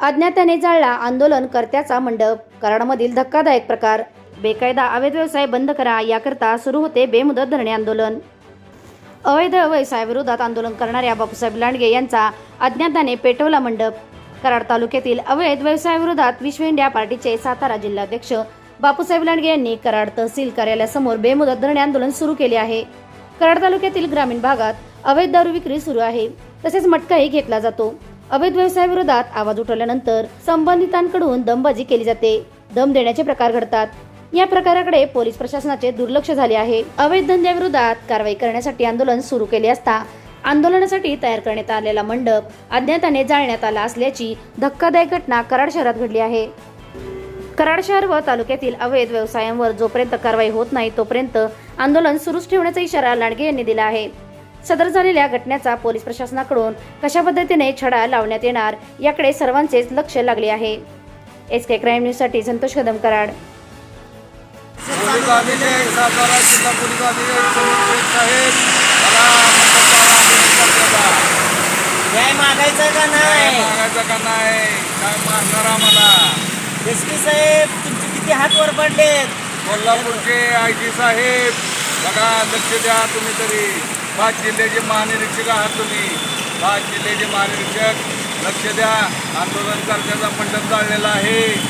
अज्ञाताने जाळला आंदोलनकर्त्याचा मंडप. कराडमधील धक्कादायक प्रकार. बेकायदा अवैध व्यवसाय बंद करा याकरता सुरू होते बेमुदत धरणे आंदोलन. अवैध व्यवसायाविरोधात आंदोलन करणाऱ्या बापूसाहेब लांडगे यांचा अज्ञाताने पेटवला मंडप. कराड तालुक्यातील अवैध व्यवसायाविरोधात विश्व इंडिया पार्टीचे सातारा जिल्हाध्यक्ष बापूसाहेब लांडगे यांनी कराड तहसील कार्यालयासमोर बेमुदत धरणे आंदोलन सुरू केले आहे. कराड तालुक्यातील ग्रामीण भागात अवैध दारू विक्री सुरू आहे. तसेच मटकाही घेतला जातो. अवैध व्यवसायाविरोधात आवाज उठवल्यानंतर संबंधितांकडून दमबाजी केली जाते. दम देण्याचे प्रकार घडतात. या प्रकाराकडे पोलीस प्रशासनाचे दुर्लक्ष झाले आहे. अवैध धंद्याविरोधात कारवाई करण्यासाठी आंदोलन सुरू केले असता आंदोलनासाठी तयार करण्यात आलेला मंडप अज्ञाताने जाळण्यात आला असल्याची धक्कादायक घटना कराड शहरात घडली आहे. कराड शहर व तालुक्यातील अवैध व्यवसायांवर जोपर्यंत कारवाई होत नाही तोपर्यंत आंदोलन सुरूच ठेवण्याचा इशारा लांडगे यांनी दिला आहे. सदर झालेल्या घटनेचा पोलीस प्रशासनाकडून कशा पद्धतीने छडा लावण्यात येणार याकडे सर्वांचेच लक्ष लागले आहे. एस के क्राईम न्यूजसाठी संतोष कदम कराड न्याय मागायचा का नाही? मागायचं का नाही? काय मागणार आम्हाला? एस पी साहेब तुमचे किती हात वर पडलेत? कोल्हापूरचे आय जी साहेब बघा लक्ष द्या तुम्ही तरी. पाच जिल्ह्याचे महानिरीक्षक आहात तुम्ही. पाच जिल्ह्याचे महानिरीक्षक लक्ष द्या. आंदोलनकर्त्याचा मंडप जाळलेला आहे.